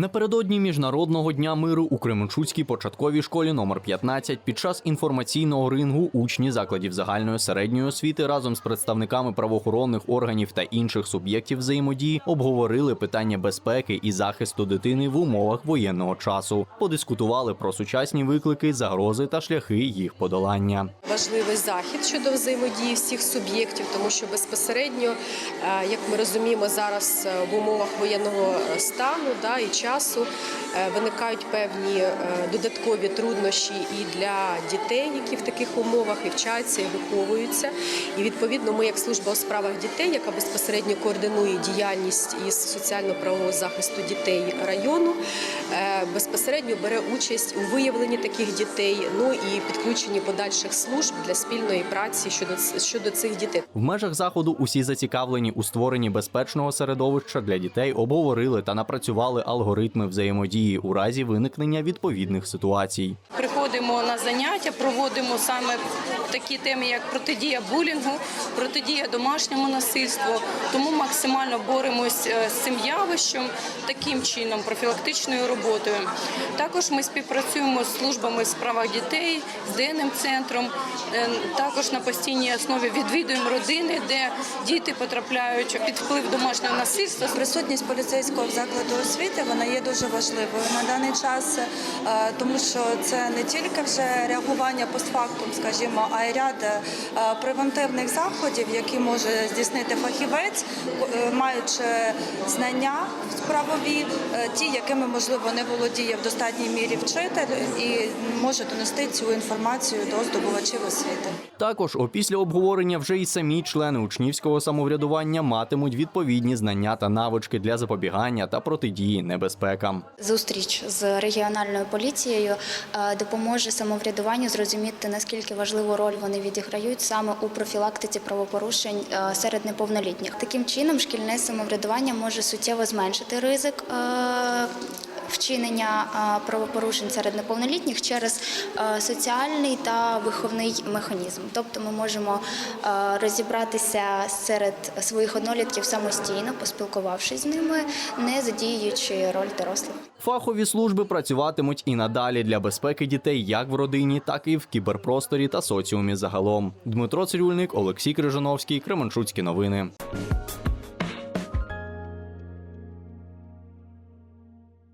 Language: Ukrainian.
Напередодні міжнародного дня миру у Кременчуцькій початковій школі номер 15 під час інформаційного рингу учні закладів загальної середньої освіти разом з представниками правоохоронних органів та інших суб'єктів взаємодії обговорили питання безпеки і захисту дитини в умовах воєнного часу. Подискутували про сучасні виклики, загрози та шляхи їх подолання. Важливий захід щодо взаємодії всіх суб'єктів, тому що безпосередньо, е, як ми розуміємо, зараз е, в умовах воєнного е, стану да, і часу виникають певні додаткові труднощі і для дітей, які в таких умовах і вчаться, і виховуються. І відповідно, ми, як служба у справах дітей, яка безпосередньо координує діяльність із соціально-правового захисту дітей району, безпосередньо бере участь у виявленні таких дітей, ну і підключенні подальших служб для спільної праці щодо щодо цих дітей. В межах заходу усі зацікавлені у створенні безпечного середовища для дітей обговорили та напрацювали алгоритми взаємодії у разі виникнення відповідних ситуацій. Приходимо на заняття, проводимо саме такі теми, як протидія булінгу, протидія домашньому насильству. Тому максимально боремось е, з цим явищем таким чином, профілактичною роботою. Також ми співпрацюємо з службами в справах дітей, з денним центром. Е, Також на постійній основі відвідуємо родини, де діти потрапляють під вплив домашнього насильства. Присутність поліцейського закладу освіти вона є дуже важливою на даний час, е, тому що це не тільки вже реагування постфактум, скажімо, а й ряд е, превентивних заходів, які може здійснити фахівець, е, маючи знання справові, е, ті, якими можливо не володіє в достатній мірі вчитель, і може донести цю інформацію до здобувачів освіти. Також опісля обговорення вже й самі члени учнівського самоврядування матимуть відповідні знання та навички для запобігання та протидії небезпекам. Зустріч з регіональною поліцією допоможе самоврядуванню зрозуміти наскільки важливу роль вони відіграють саме у профілактиці правопорушень е, серед неповнолітніх. Таким чином, шкільне самоврядування може суттєво зменшити ризик. Вчинення правопорушень серед неповнолітніх через соціальний та виховний механізм. Тобто ми можемо розібратися серед своїх однолітків самостійно, поспілкувавшись з ними, не задіюючи роль дорослих. Фахові служби працюватимуть і надалі для безпеки дітей як в родині, так і в кіберпросторі та соціумі загалом. Дмитро Цирюльник, Олексій Крижановський, Кременчуцькі новини.